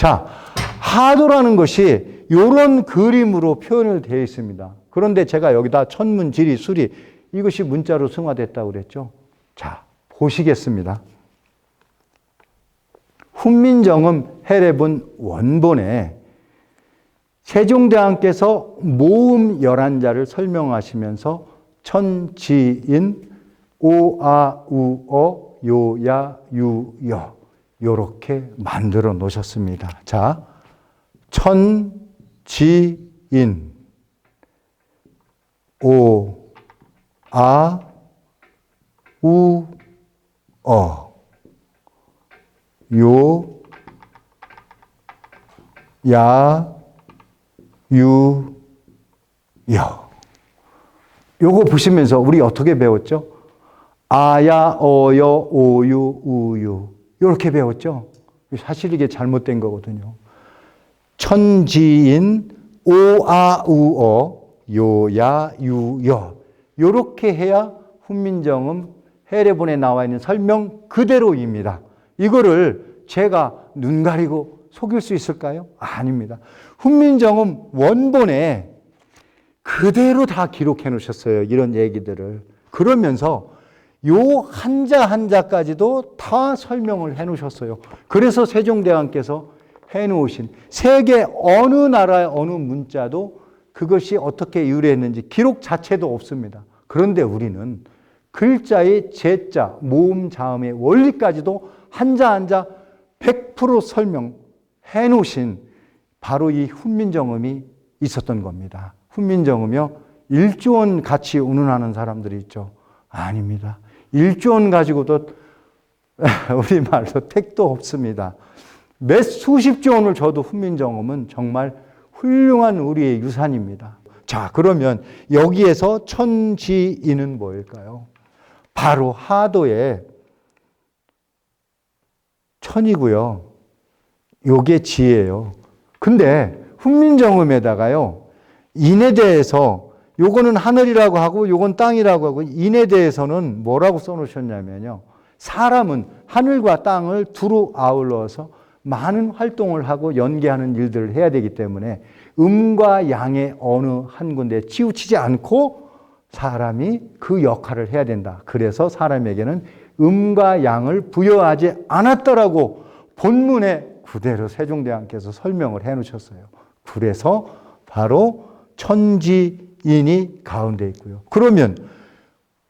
자, 하도라는 것이 이런 그림으로 표현을 되어 있습니다. 그런데 제가 여기다 천문, 지리, 수리 이것이 문자로 승화됐다고 그랬죠. 자, 보시겠습니다. 훈민정음 해례본 원본에 세종대왕께서 모음 열한자를 설명하시면서 천지인 오아우어 요야유여 요렇게 만들어 놓으셨습니다. 자, 천지인 오 아 우 어 요, 야, 유, 여. 요거 보시면서 우리 어떻게 배웠죠? 아야, 어여, 오유, 우유. 요렇게 배웠죠? 사실 이게 잘못된 거거든요. 천지인, 오아우어, 요야, 유여. 요렇게 해야 훈민정음 해례본에 나와 있는 설명 그대로입니다. 이거를 제가 눈 가리고 속일 수 있을까요? 아닙니다. 훈민정음 원본에 그대로 다 기록해 놓으셨어요. 이런 얘기들을. 그러면서 요 한자 한자까지도 다 설명을 해 놓으셨어요. 그래서 세종대왕께서 해 놓으신 세계 어느 나라의 어느 문자도 그것이 어떻게 유래했는지 기록 자체도 없습니다. 그런데 우리는 글자의 제자, 모음, 자음의 원리까지도 한자 한자 100% 설명해 놓으신 바로 이 훈민정음이 있었던 겁니다. 훈민정음이요. 1조 원 가치 운운하는 사람들이 있죠. 아닙니다. 1조 원 가지고도 우리 말로 택도 없습니다. 몇 수십조 원을 줘도 훈민정음은 정말 훌륭한 우리의 유산입니다. 자, 그러면 여기에서 천지인은 뭐일까요? 바로 하도의 천이고요. 요게 지예요. 근데 훈민정음에다가요. 인에 대해서 요거는 하늘이라고 하고 요건 땅이라고 하고 인에 대해서는 뭐라고 써 놓으셨냐면요. 사람은 하늘과 땅을 두루 아울러서 많은 활동을 하고 연계하는 일들을 해야 되기 때문에 음과 양의 어느 한 군데 치우치지 않고 사람이 그 역할을 해야 된다. 그래서 사람에게는 음과 양을 부여하지 않았더라고 본문에 그대로 세종대왕께서 설명을 해 놓으셨어요. 그래서 바로 천지 인이 가운데 있고요. 그러면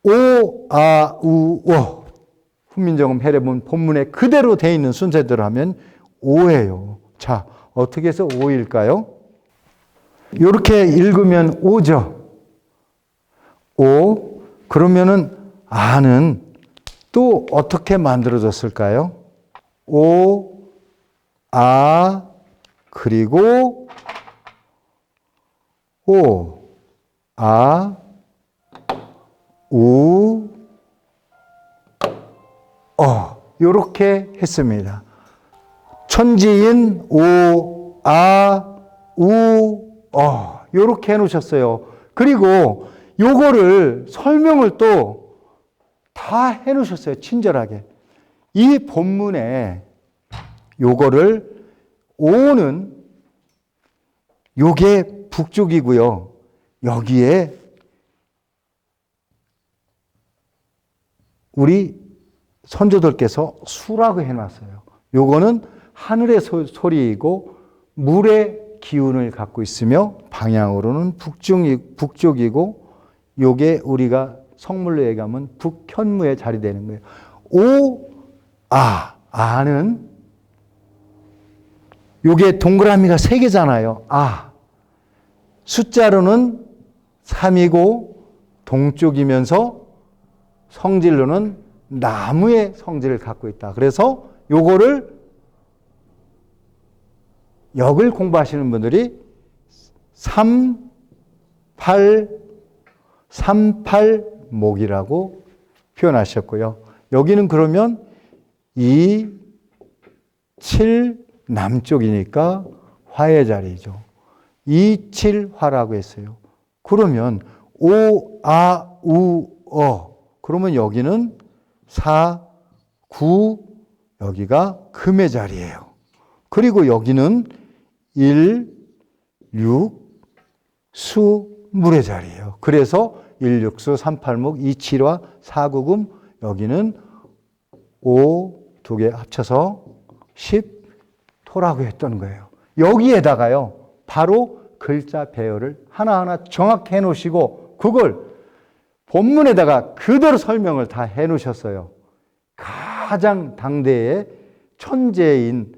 오, 아, 우, 워 훈민정음 해례본 본문에 그대로 돼 있는 순서대로 하면 오예요. 자, 어떻게 해서 오일까요? 이렇게 읽으면 오죠. 오, 그러면은 아는 또 어떻게 만들어졌을까요? 오, 아, 그리고 오, 아, 우, 어, 요렇게 했습니다. 천지인 오, 아, 우, 어, 요렇게 해 놓으셨어요. 그리고 요거를 설명을 또 다 해 놓으셨어요. 친절하게. 이 본문에 요거를 오는 요게 북쪽이고요. 여기에 우리 선조들께서 수라고 해놨어요. 요거는 하늘의 소, 소리이고 물의 기운을 갖고 있으며 방향으로는 북쪽이, 북쪽이고 요게 우리가 성물로 얘기하면 북현무에 자리 되는 거예요. 오, 아, 아는 요게 동그라미가 세 개잖아요. 아. 숫자로는 3이고 동쪽이면서 성질로는 나무의 성질을 갖고 있다. 그래서 요거를 역을 공부하시는 분들이 3, 8, 3, 8 목이라고 표현하셨고요. 여기는 그러면 2, 7 남쪽이니까 화의 자리죠. 2, 7 화라고 했어요. 그러면 5, 아, 우, 어. 그러면 여기는 4, 9 여기가 금의 자리예요. 그리고 여기는 1, 6, 수, 물의 자리예요. 그래서 1, 6수, 3, 8목, 2, 7화, 4, 9금, 여기는 5, 두개 합쳐서 10, 토라고 했던 거예요. 여기에다가요, 바로 글자 배열을 하나하나 정확히 해 놓으시고, 그걸 본문에다가 그대로 설명을 다 해 놓으셨어요. 가장 당대의 천재인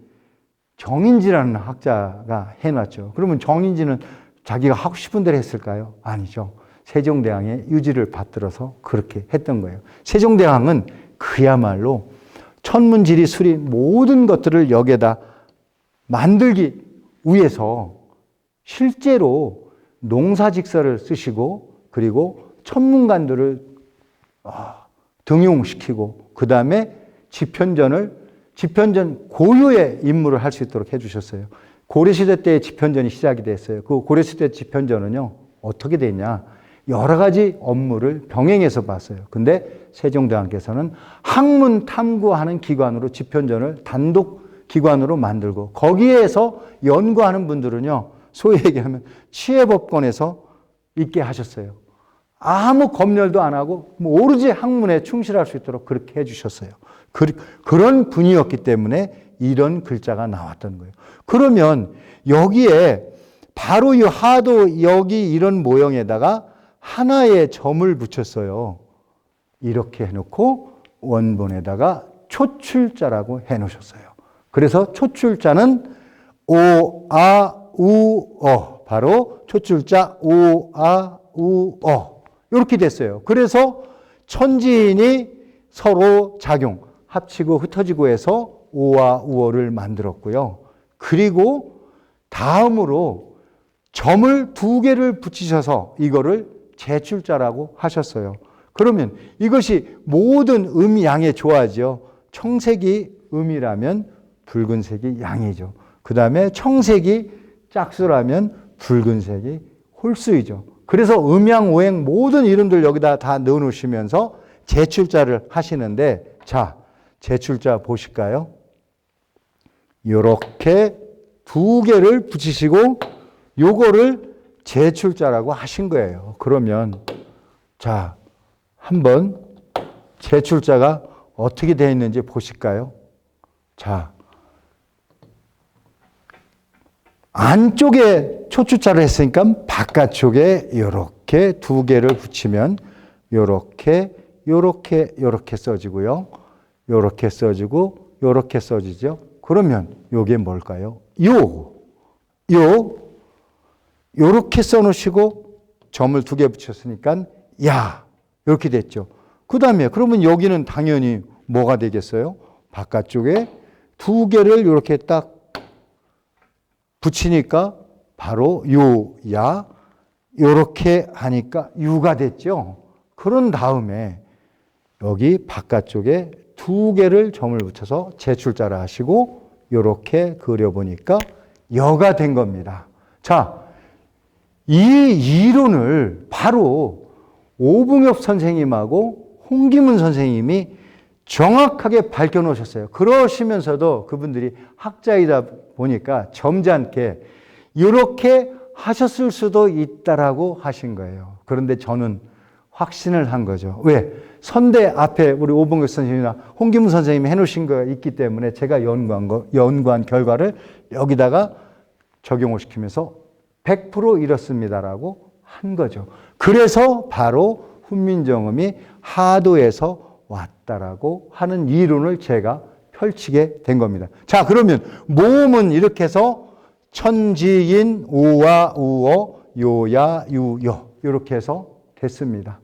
정인지라는 학자가 해 놨죠. 그러면 정인지는 자기가 하고 싶은 대로 했을까요? 아니죠. 세종대왕의 유지를 받들어서 그렇게 했던 거예요. 세종대왕은 그야말로 천문지리 수리 모든 것들을 여기에다 만들기 위해서 실제로 농사직서를 쓰시고 그리고 천문관들을 아, 등용시키고 그 다음에 지편전을 지편전 고유의 임무를 할 수 있도록 해주셨어요. 고려시대 때 지편전이 시작이 됐어요. 그 고려시대 지편전은요 어떻게 됐냐? 여러 가지 업무를 병행해서 봤어요. 근데 세종대왕께서는 학문 탐구하는 기관으로 지편전을 단독 기관으로 만들고 거기에서 연구하는 분들은요 소위 얘기하면 치해법권에서 있게 하셨어요. 아무 검열도 안 하고 뭐 오로지 학문에 충실할 수 있도록 그렇게 해주셨어요. 그, 그런 분이었기 때문에 이런 글자가 나왔던 거예요. 그러면 여기에 바로 이 하도 여기 이런 모형에다가 하나의 점을 붙였어요. 이렇게 해놓고 원본에다가 초출자라고 해놓으셨어요. 그래서 초출자는 오, 아, 우, 어. 바로 초출자 오, 아, 우, 어. 이렇게 됐어요. 그래서 천지인이 서로 작용, 합치고 흩어지고 해서 오와 우어를 만들었고요. 그리고 다음으로 점을 두 개를 붙이셔서 이거를 제출자라고 하셨어요. 그러면 이것이 모든 음, 양에 좋아하죠. 청색이 음이라면 붉은색이 양이죠. 그 다음에 청색이 짝수라면 붉은색이 홀수이죠. 그래서 음양, 오행 모든 이름들 여기다 다 넣어 놓으시면서 제출자를 하시는데 자, 제출자 보실까요? 이렇게 두 개를 붙이시고 요거를 제출자라고 하신 거예요. 그러면 자, 한번 제출자가 어떻게 되어 있는지 보실까요? 자, 안쪽에 초출자를 했으니까 바깥쪽에 이렇게 두 개를 붙이면 이렇게 요렇게 요렇게 써지고요. 요렇게 써지고 요렇게 써지죠. 그러면 요게 뭘까요? 요. 요. 요렇게 써 놓으시고 점을 두 개 붙였으니까 야. 이렇게 됐죠. 그 다음에 그러면 여기는 당연히 뭐가 되겠어요? 바깥쪽에 두 개를 이렇게 딱 붙이니까 바로 요, 야, 요렇게 하니까 유가 됐죠. 그런 다음에 여기 바깥쪽에 두 개를 점을 붙여서 제출자를 하시고 요렇게 그려보니까 여가 된 겁니다. 자, 이 이론을 바로 오붕엽 선생님하고 홍기문 선생님이 정확하게 밝혀 놓으셨어요. 그러시면서도 그분들이 학자이다 보니까 점잖게 이렇게 하셨을 수도 있다라고 하신 거예요. 그런데 저는 확신을 한 거죠. 왜? 선대 앞에 우리 오봉교 선생님이나 홍기문 선생님이 해놓으신 거 있기 때문에 제가 연구한 거, 연구한 결과를 여기다가 적용을 시키면서 100% 이렇습니다라고 한 거죠. 그래서 바로 훈민정음이 하도에서 왔다라고 하는 이론을 제가 펼치게 된 겁니다. 자, 그러면 모음은 이렇게 해서 천지인 우와 우어 요야 유요 이렇게 해서 됐습니다.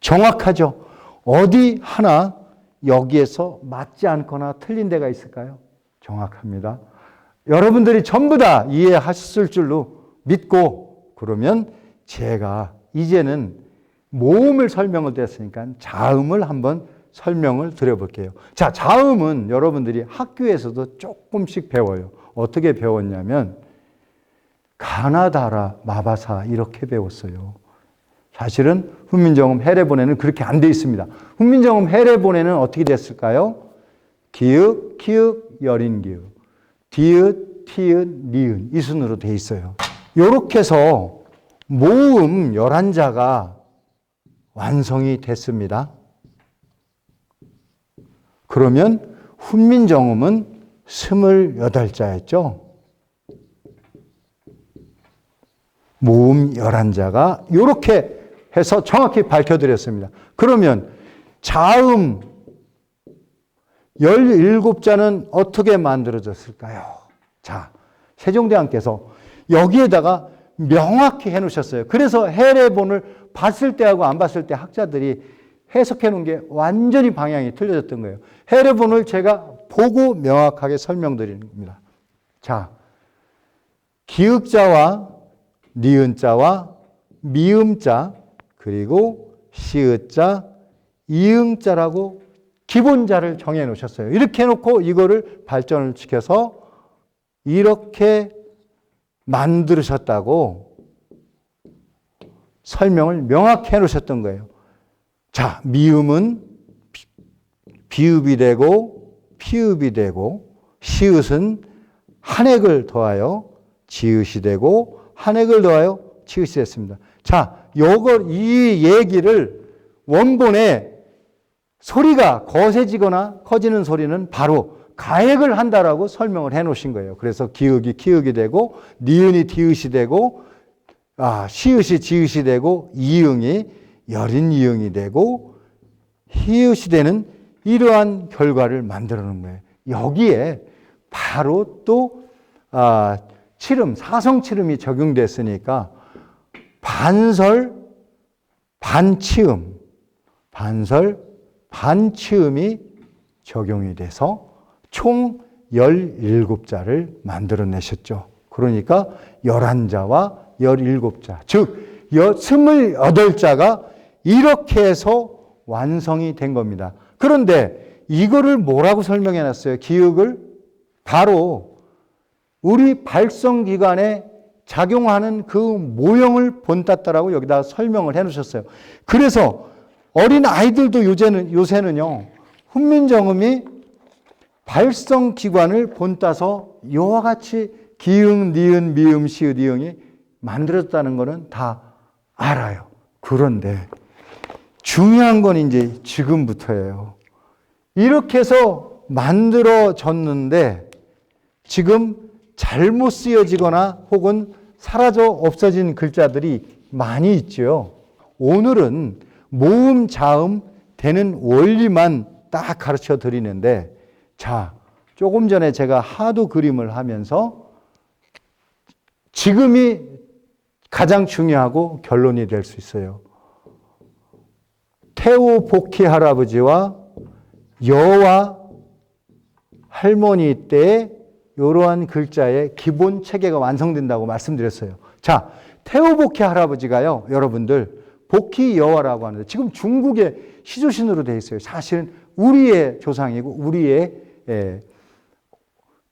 정확하죠. 어디 하나 여기에서 맞지 않거나 틀린 데가 있을까요? 정확합니다. 여러분들이 전부 다 이해하셨을 줄로 믿고 그러면 제가 이제는 모음을 설명을 드렸으니까 자음을 한번 설명을 드려볼게요. 자, 자음은 여러분들이 학교에서도 조금씩 배워요. 어떻게 배웠냐면 가나다라 마바사 이렇게 배웠어요. 사실은 훈민정음 해례본에는 그렇게 안 돼 있습니다. 훈민정음 해례본에는 어떻게 됐을까요? 기읍, 키읍, 여린 기읍. 디귿, 티읕, 니은 이 순으로 돼 있어요. 이렇게 해서 모음 11자가 완성이 됐습니다. 그러면 훈민정음은 28자였죠. 모음 11자가 이렇게 해서 정확히 밝혀드렸습니다. 그러면 자음 17자는 어떻게 만들어졌을까요? 자, 세종대왕께서 여기에다가 명확히 해놓으셨어요. 그래서 해례본을 봤을 때하고 안 봤을 때 학자들이 해석해 놓은 게 완전히 방향이 틀려졌던 거예요. 해례본을 제가 보고 명확하게 설명드리는 겁니다. 자, 기읍자와 니은자와 미음자 그리고 시읒자, 이응자라고 기본자를 정해 놓으셨어요. 이렇게 해놓고 이거를 발전을 시켜서 이렇게 만들으셨다고 설명을 명확히 해 놓으셨던 거예요. 자, 미음은 비읍이 되고 피읍이 되고 시읒은 한획을 더하여 지읒이 되고 한획을 더하여 치읒이 됐습니다. 자, 요걸 이 얘기를 원본에 소리가 거세지거나 커지는 소리는 바로 가액을 한다라고 설명을 해 놓으신 거예요. 그래서 기역이 키읔이 되고 니은이 디읒이 되고 아, 시읒이 지읒이 되고 이응이 여린 이응이 되고 히읗이 되는 이러한 결과를 만들어 놓은 거예요. 여기에 바로 또 아, 칠음, 사성 칠음이 적용됐으니까 반설, 반치음, 반설, 반치음이 적용이 돼서 총 17자를 만들어내셨죠. 그러니까 11자와 17자, 즉 28자가 이렇게 해서 완성이 된 겁니다. 그런데 이거를 뭐라고 설명해 놨어요? 기억을 바로 우리 발성 기관에 작용하는 그 모형을 본땄다라고 여기다 설명을 해 놓으셨어요. 그래서 어린 아이들도 요새는, 요새는요, 훈민정음이 발성 기관을 본따서 이와 같이 기응, 니은, 미음, 시읒, 이응이 만들었다는 것은 다 알아요. 그런데 중요한 건 이제 지금부터예요. 이렇게 해서 만들어졌는데 지금 잘못 쓰여지거나 혹은 사라져 없어진 글자들이 많이 있죠. 오늘은 모음, 자음 되는 원리만 딱 가르쳐 드리는데 자, 조금 전에 제가 하도 그림을 하면서 지금이 가장 중요하고 결론이 될 수 있어요. 태우 복희 할아버지와 여와 할머니 때에 이러한 글자의 기본 체계가 완성된다고 말씀드렸어요. 자, 태우 복희 할아버지가요, 여러분들 복희 여와라고 하는데 지금 중국의 시조신으로 되어 있어요. 사실은 우리의 조상이고 우리의 예,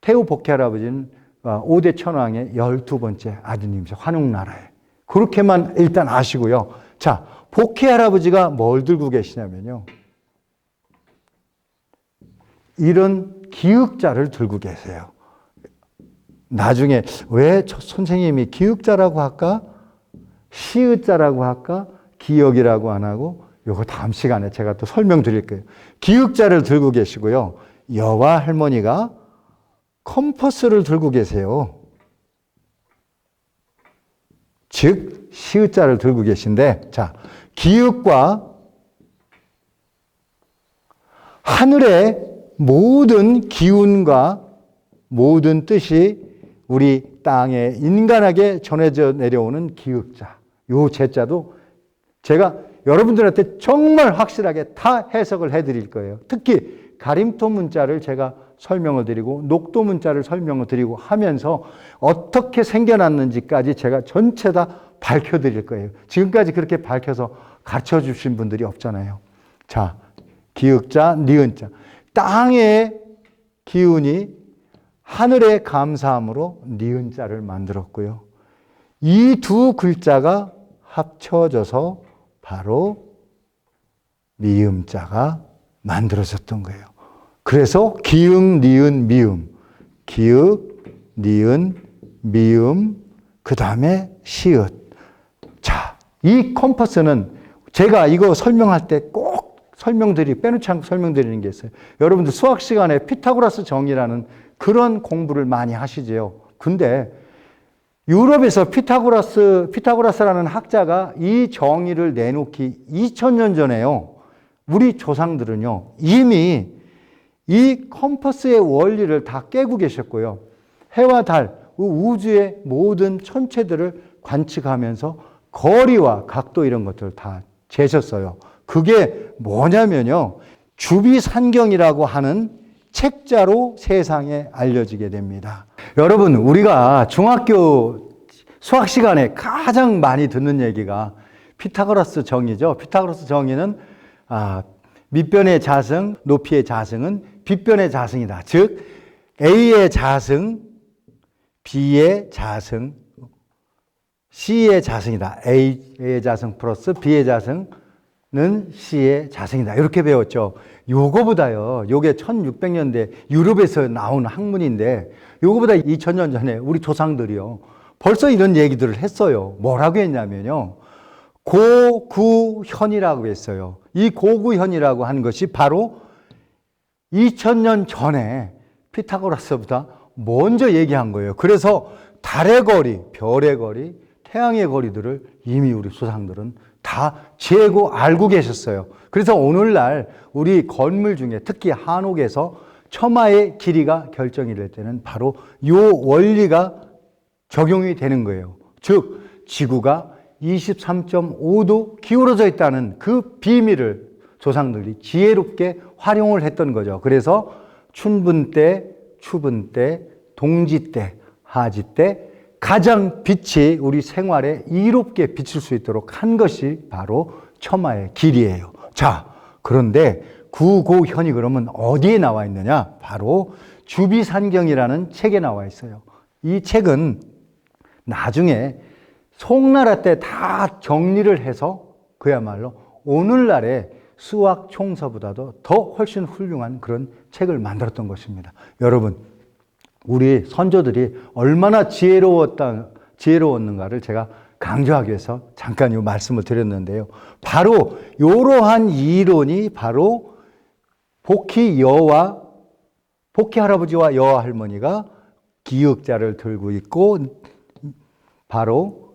태우 복희 할아버지는 5대 천왕의 12번째 아드님이죠. 환웅나라에. 그렇게만 일단 아시고요. 자, 복희 할아버지가 뭘 들고 계시냐면요. 이런 기역자를 들고 계세요. 나중에 왜 선생님이 기역자라고 할까? 시읒자라고 할까? 기역이라고 안 하고 요거 다음 시간에 제가 또 설명드릴 거예요. 기역자를 들고 계시고요. 여와 할머니가 컴퍼스를 들고 계세요. 즉 시읒자를 들고 계신데 자, 기역과 하늘의 모든 기운과 모든 뜻이 우리 땅에 인간에게 전해져 내려오는 기역자. 요 제자도 제가 여러분들한테 정말 확실하게 다 해석을 해 드릴 거예요. 특히 가림토 문자를 제가 설명을 드리고 녹도 문자를 설명을 드리고 하면서 어떻게 생겨났는지까지 제가 전체 다 밝혀 드릴 거예요. 지금까지 그렇게 밝혀서 가르쳐 주신 분들이 없잖아요. 자, 기역자, 니은자. 땅의 기운이 하늘의 감사함으로 니은자를 만들었고요. 이 두 글자가 합쳐져서 바로 미음자가 만들어졌던 거예요. 그래서 기응, 니은, 미음, 기읍, 니은, 미음, 그 다음에 시읒. 자, 이 컴퍼스는 제가 이거 설명할 때 꼭 설명드리, 빼놓지 않고 설명드리는 게 있어요. 여러분들 수학 시간에 피타고라스 정의라는 그런 공부를 많이 하시지요. 근데 유럽에서 피타고라스, 피타고라스라는 학자가 이 정의를 내놓기 2000년 전에요. 우리 조상들은요, 이미 이 컴퍼스의 원리를 다 깨고 계셨고요. 해와 달, 우주의 모든 천체들을 관측하면서 거리와 각도 이런 것들을 다 재셨어요. 그게 뭐냐면요. 주비산경이라고 하는 책자로 세상에 알려지게 됩니다. 여러분, 우리가 중학교 수학 시간에 가장 많이 듣는 얘기가 피타고라스 정의죠. 피타고라스 정의는 아, 밑변의 자승, 높이의 자승은 빗변의 자승이다. 즉 A의 자승, B의 자승, C의 자승이다. A의 자승 플러스 B의 자승은 C의 자승이다. 이렇게 배웠죠. 요거보다요. 요게 1600년대 유럽에서 나온 학문인데 요거보다 2000년 전에 우리 조상들이요. 벌써 이런 얘기들을 했어요. 뭐라고 했냐면요. 고구현이라고 했어요. 이 고구현이라고 하는 것이 바로 2000년 전에 피타고라스보다 먼저 얘기한 거예요. 그래서 달의 거리, 별의 거리, 태양의 거리들을 이미 우리 조상들은 다 재고 알고 계셨어요. 그래서 오늘날 우리 건물 중에 특히 한옥에서 처마의 길이가 결정이 될 때는 바로 요 원리가 적용이 되는 거예요. 즉, 지구가 23.5도 기울어져 있다는 그 비밀을 조상들이 지혜롭게 활용을 했던 거죠. 그래서 춘분 때, 추분 때, 동지 때, 하지 때 가장 빛이 우리 생활에 이롭게 비칠 수 있도록 한 것이 바로 처마의 길이에요. 자, 그런데 구고현이 그러면 어디에 나와 있느냐? 바로 주비산경이라는 책에 나와 있어요. 이 책은 나중에 송나라 때 다 정리를 해서 그야말로 오늘날의 수학 총서보다도 더 훨씬 훌륭한 그런 책을 만들었던 것입니다. 여러분, 우리 선조들이 얼마나 지혜로웠다, 지혜로웠는가를 제가 강조하기 위해서 잠깐 이 말씀을 드렸는데요. 바로 이러한 이론이 바로 복희 여와 복희 할아버지와 여와 할머니가 기역자를 들고 있고 바로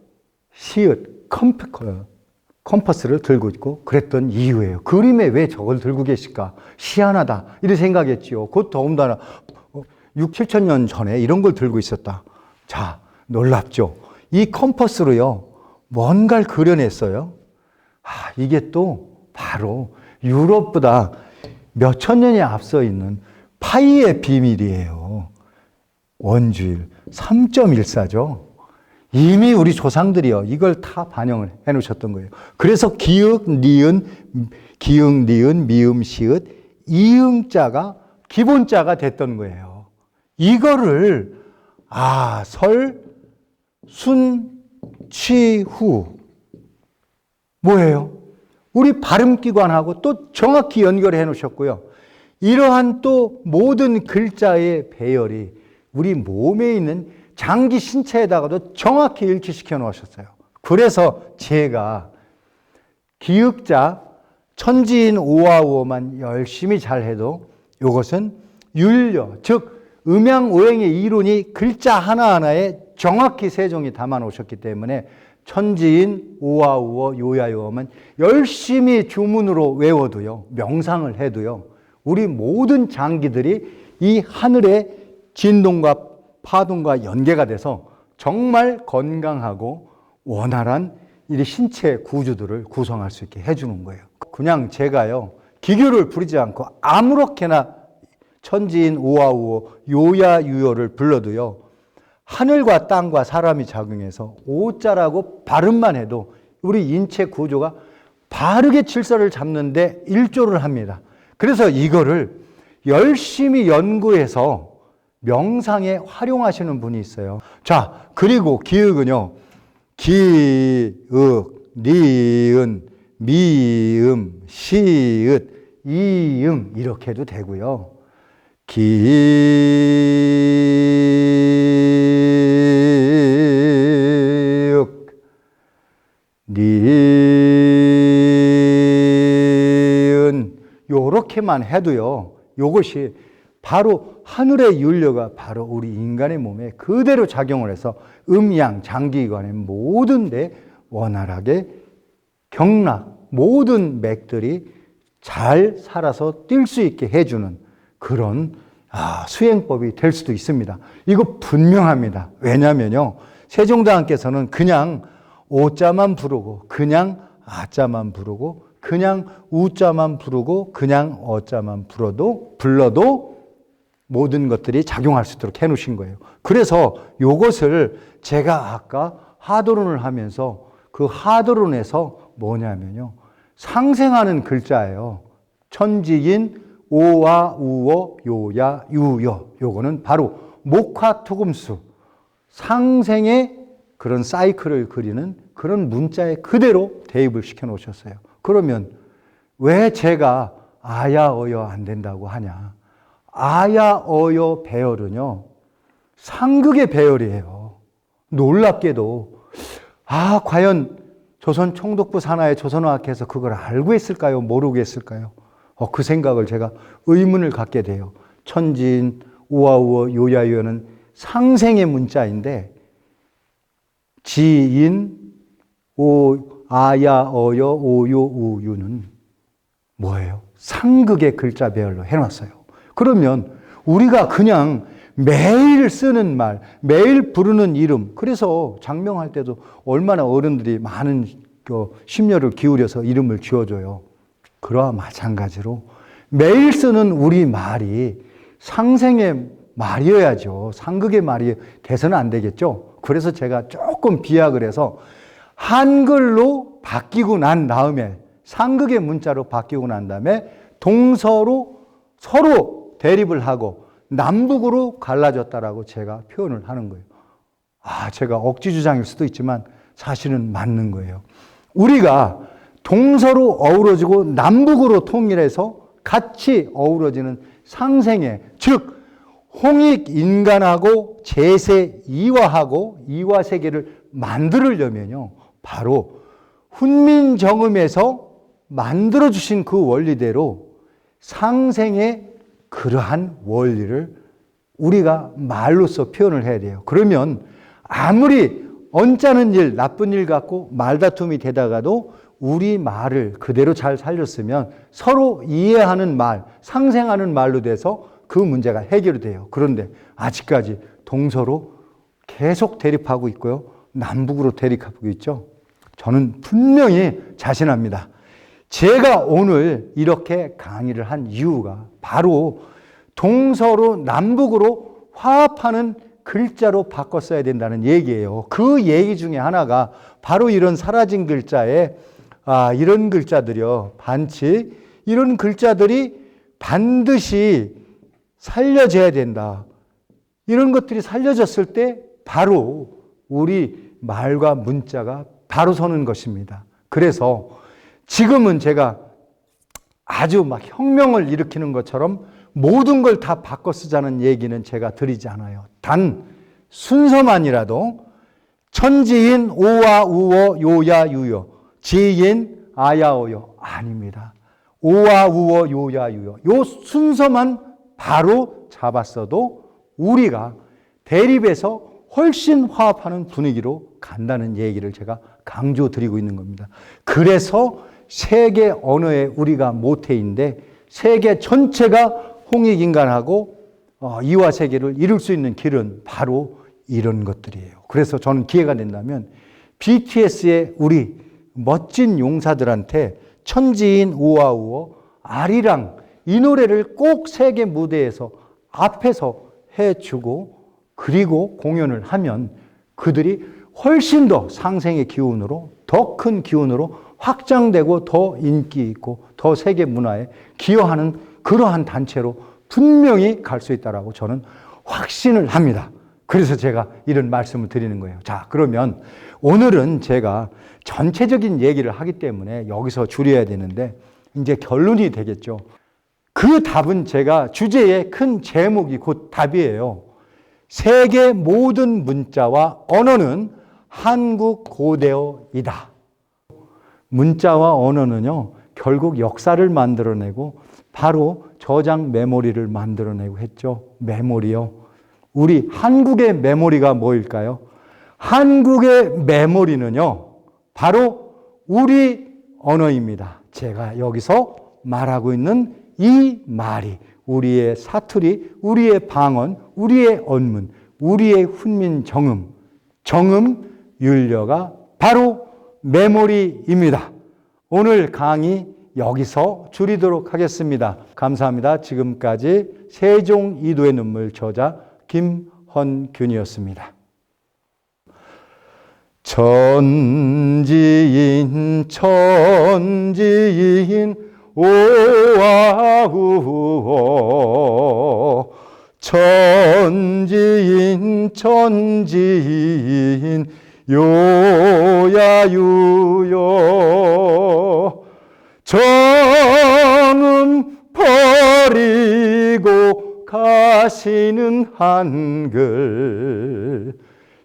시읒 컴퓨터 컴퍼스를 들고 있고 그랬던 이유예요. 그림에 왜 저걸 들고 계실까? 희한하다. 이렇게 생각했지요. 곧 더군다나 6, 7천 년 전에 이런 걸 들고 있었다. 자, 놀랍죠? 이 컴퍼스로요, 뭔가를 그려냈어요. 아, 이게 또 바로 유럽보다 몇 천 년이 앞서 있는 파이의 비밀이에요. 원주일 3.14죠. 이미 우리 조상들이요, 이걸 다 반영을 해 놓으셨던 거예요. 그래서 기역, 니은, 기역, 니은, 미음, 시읒, 이응자가 기본자가 됐던 거예요. 이거를, 아, 설, 순, 취, 후. 뭐예요? 우리 발음기관하고 또 정확히 연결해 놓으셨고요. 이러한 또 모든 글자의 배열이 우리 몸에 있는 장기 신체에다가도 정확히 일치시켜 놓으셨어요. 그래서 제가 기역자 천지인 오아오만 열심히 잘 해도 이것은 율려, 즉 음양오행의 이론이 글자 하나하나에 정확히 세종이 담아 놓으셨기 때문에 천지인 오아우어 요야요어만 열심히 주문으로 외워도요 명상을 해도요 우리 모든 장기들이 이 하늘의 진동과 파동과 연계가 돼서 정말 건강하고 원활한 이 신체 구조들을 구성할 수 있게 해주는 거예요. 그냥 제가요 기교를 부리지 않고 아무렇게나 천지인 오아우어 요야유어를 불러도요 하늘과 땅과 사람이 작용해서 오자라고 발음만 해도 우리 인체 구조가 바르게 질서를 잡는데 일조를 합니다. 그래서 이거를 열심히 연구해서 명상에 활용하시는 분이 있어요. 자, 그리고 기역은요. 기역, 니은, 미음, 시읒, 이음 이렇게 해도 되고요. 기역 니은 요렇게만 해도요. 요것이 바로 하늘의 윤려가 바로 우리 인간의 몸에 그대로 작용을 해서 음양 장기관의 모든 데 원활하게 경락 모든 맥들이 잘 살아서 뛸 수 있게 해주는 그런 아, 수행법이 될 수도 있습니다. 이거 분명합니다. 왜냐면요. 세종대왕께서는 그냥 오자만 부르고, 그냥 아자만 부르고, 그냥 우자만 부르고, 그냥 어자만 불어도, 불러도 모든 것들이 작용할 수 있도록 해 놓으신 거예요. 그래서 이것을 제가 아까 하도론을 하면서 그 하도론에서 뭐냐면요. 상생하는 글자예요. 천지인 오와 우어 요야 유여 요거는 바로 목화투금수 상생의 그런 사이클을 그리는 그런 문자에 그대로 대입을 시켜 놓으셨어요. 그러면 왜 제가 아야 어여 안 된다고 하냐? 아야 어여 배열은요. 상극의 배열이에요. 놀랍게도 아 과연 조선 총독부 산하의 조선어학회에서 그걸 알고 있을까요? 모르고 있을까요? 어, 그 생각을 제가 의문을 갖게 돼요. 천진, 우아우어, 요야요는 상생의 문자인데 지인, 오, 아야, 어여, 오요, 우유는 뭐예요? 상극의 글자 배열로 해놨어요. 그러면 우리가 그냥 매일 쓰는 말, 매일 부르는 이름, 그래서 장명할 때도 얼마나 어른들이 많은 그 심려를 기울여서 이름을 지어줘요. 그러와 마찬가지로 매일 쓰는 우리 말이 상생의 말이어야죠. 상극의 말이 돼서는 안 되겠죠. 그래서 제가 조금 비약을 해서 한글로 바뀌고 난 다음에 상극의 문자로 바뀌고 난 다음에 동서로 서로 대립을 하고 남북으로 갈라졌다라고 제가 표현을 하는 거예요. 아, 제가 억지 주장일 수도 있지만 사실은 맞는 거예요. 우리가 동서로 어우러지고 남북으로 통일해서 같이 어우러지는 상생의 즉 홍익 인간하고 제세 이화하고 이화 세계를 만들려면요 바로 훈민정음에서 만들어 주신 그 원리대로 상생의 그러한 원리를 우리가 말로써 표현을 해야 돼요. 그러면 아무리 언짢은 일, 나쁜 일 갖고 말다툼이 되다가도 우리 말을 그대로 잘 살렸으면 서로 이해하는 말, 상생하는 말로 돼서 그 문제가 해결이 돼요. 그런데 아직까지 동서로 계속 대립하고 있고요. 남북으로 대립하고 있죠. 저는 분명히 자신합니다. 제가 오늘 이렇게 강의를 한 이유가 바로 동서로 남북으로 화합하는 글자로 바꿔 써야 된다는 얘기예요. 그 얘기 중에 하나가 바로 이런 사라진 글자에 아, 이런 글자들이요. 반치 이런 글자들이 반드시 살려져야 된다. 이런 것들이 살려졌을 때 바로 우리 말과 문자가 바로 서는 것입니다. 그래서 지금은 제가 아주 막 혁명을 일으키는 것처럼 모든 걸 다 바꿔 쓰자는 얘기는 제가 드리지 않아요. 단 순서만이라도 천지인 오와 우어 요야 유여 지인 아야오요 아닙니다. 오와 우어 요야 유여 요 순서만 바로 잡았어도 우리가 대립에서 훨씬 화합하는 분위기로 간다는 얘기를 제가 강조드리고 있는 겁니다. 그래서 세계 언어의 우리가 모태인데 세계 전체가 홍익인간하고 어, 이화 세계를 이룰 수 있는 길은 바로 이런 것들이에요. 그래서 저는 기회가 된다면 BTS의 우리 멋진 용사들한테 천지인 우아우어 아리랑 이 노래를 꼭 세계 무대에서 앞에서 해주고 그리고 공연을 하면 그들이 훨씬 더 상생의 기운으로 더 큰 기운으로 확장되고 더 인기 있고 더 세계 문화에 기여하는 그러한 단체로 분명히 갈 수 있다라고 저는 확신을 합니다. 그래서 제가 이런 말씀을 드리는 거예요. 자, 그러면 오늘은 제가 전체적인 얘기를 하기 때문에 여기서 줄여야 되는데 이제 결론이 되겠죠. 그 답은 제가 주제의 큰 제목이 곧 답이에요. 세계 모든 문자와 언어는 한국 고대어이다. 문자와 언어는요, 결국 역사를 만들어내고 바로 저장 메모리를 만들어내고 했죠. 메모리요. 우리 한국의 메모리가 뭐일까요? 한국의 메모리는요, 바로 우리 언어입니다. 제가 여기서 말하고 있는 이 말이 우리의 사투리, 우리의 방언, 우리의 언문, 우리의 훈민 정음, 정음 윤려가 바로 메모리입니다. 오늘 강의 여기서 줄이도록 하겠습니다. 감사합니다. 지금까지 세종 이도의 눈물 저자 김헌균이었습니다. 천지인 천지인 오아우오 천지인 천지인 요야유요 정음 버리고 가시는 한글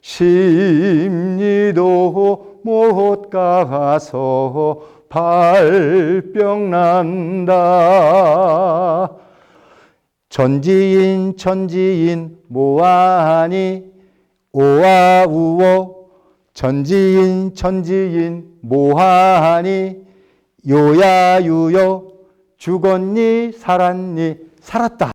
심리도 못 가서 발병 난다. 전지인 천지인 모하니 오아우오 전지인 천지인 모하니 요야유요 죽었니 살았니 살았다.